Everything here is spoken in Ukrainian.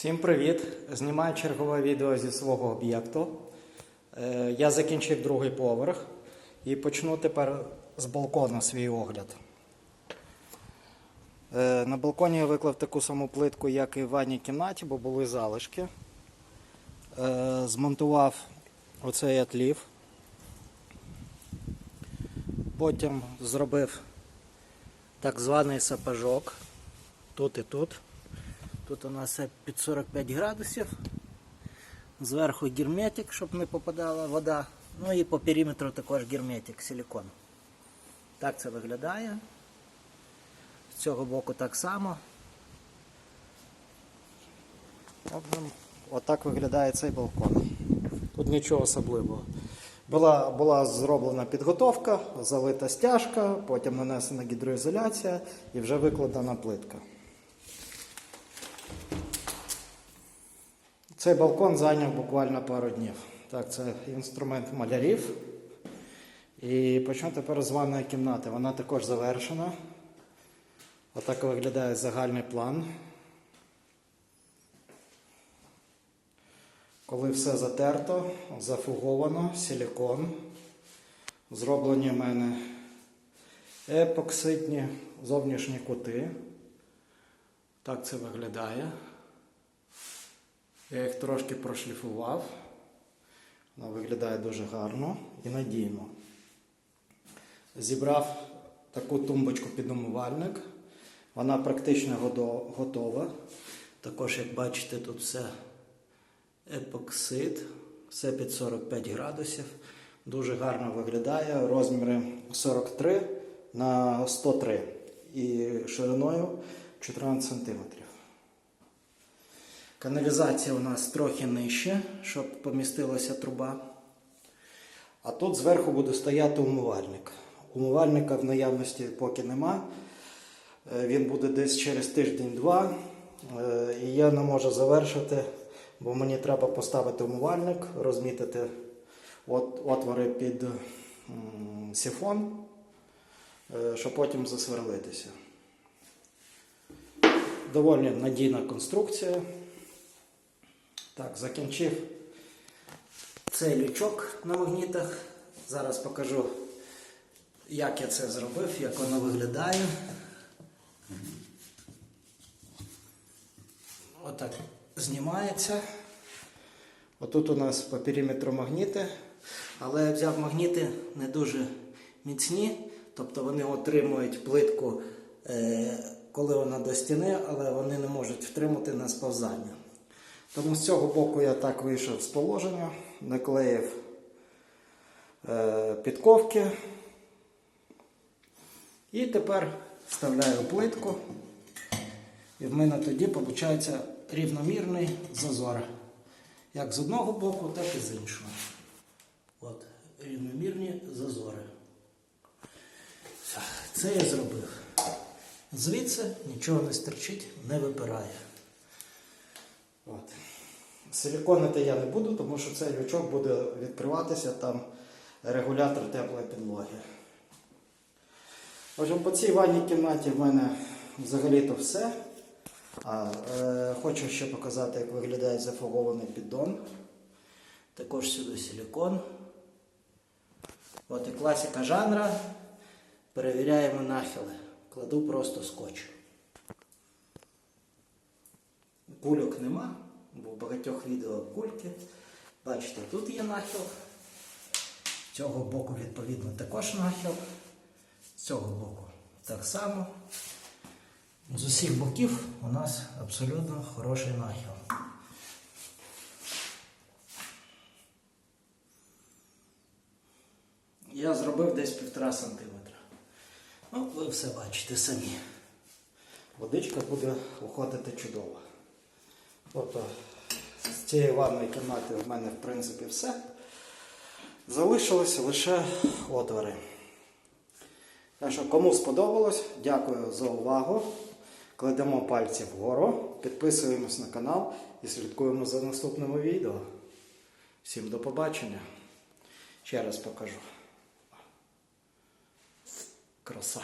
Всім привіт! Знімаю чергове відео зі свого об'єкту. Е, Я закінчив другий поверх і почну тепер з балкона свій огляд. Е, На балконі я виклав таку саму плитку, як і в ванній кімнаті, бо були залишки. Е, Змонтував оцей отлів. Потім зробив так званий сапожок тут і тут. Тут у нас під 45 градусів. Зверху герметик, щоб не попадала вода. Ну і по периметру також герметик, силикон. Так це виглядає. З цього боку так само. Отак виглядає цей балкон. Тут нічого особливого. Була, була зроблена підготовка, залита стяжка, потім нанесена гідроізоляція і вже викладена плитка. Цей балкон зайняв буквально пару днів. Так, це інструмент малярів. І почну тепер з ванної кімнати. Вона також завершена. Отак виглядає загальний план. Коли все затерто, зафуговано, силікон. Зроблені в мене епоксидні зовнішні кути. Так це виглядає. Я їх трошки прошліфував. Воно виглядає дуже гарно і надійно. Зібрав таку тумбочку під умивальник. Вона практично готова. Також, як бачите, тут все епоксид, все під 45 градусів. Дуже гарно виглядає. Розміри 43 на 103 і шириною 14 сантиметрів. Каналізація у нас трохи нижче, щоб помістилася труба. А тут зверху буде стояти умивальник. Умивальника в наявності поки нема. Е, Він буде десь через тиждень-два. Е, І я не можу завершити, бо мені треба поставити умивальник, розмітити от- отвори під сифон, е, щоб потім засверлитися. Доволі надійна конструкція. Так, закінчив цей лючок на магнітах. Зараз покажу, як я це зробив, як воно виглядає. Отак знімається. Отут у нас по периметру магніти, але я взяв магніти не дуже міцні, тобто вони отримують плитку, е, коли вона до стіни, але вони не можуть втримати на сповзання. Тому з цього боку я так вийшов з положення, наклеїв е, підковки. І тепер вставляю плитку. І в мене тоді виходить рівномірний зазор. Як з одного боку, так і з іншого. От, рівномірні зазори. Це я зробив. Звідси нічого не стерчить, не випирає. От. Силіконити я не буду, тому що цей лючок буде відкриватися там регулятор теплої підлоги. Отже, по цій ванній кімнаті в мене взагалі-то все. А, е, хочу ще показати, як виглядає зафарбований піддон. Також сюди силікон. От і класика жанра. Перевіряємо нахили. Кладу просто скотч. Кульок нема, бо багатьох відео кульки. Бачите, тут є нахил. З цього боку, відповідно, також нахил. З цього боку так само. З усіх боків у нас абсолютно хороший нахил. Я зробив десь півтора сантиметра. Ну, ви все бачите самі. Водичка буде уходити чудово. Тобто з цієї ванної кімнати в мене в принципі все. Залишилися лише отвори. Так що, кому сподобалось, дякую за увагу. Кладемо пальці вгору, підписуємось на канал і слідкуємо за наступними відео. Всім до побачення. Ще раз покажу. Краса.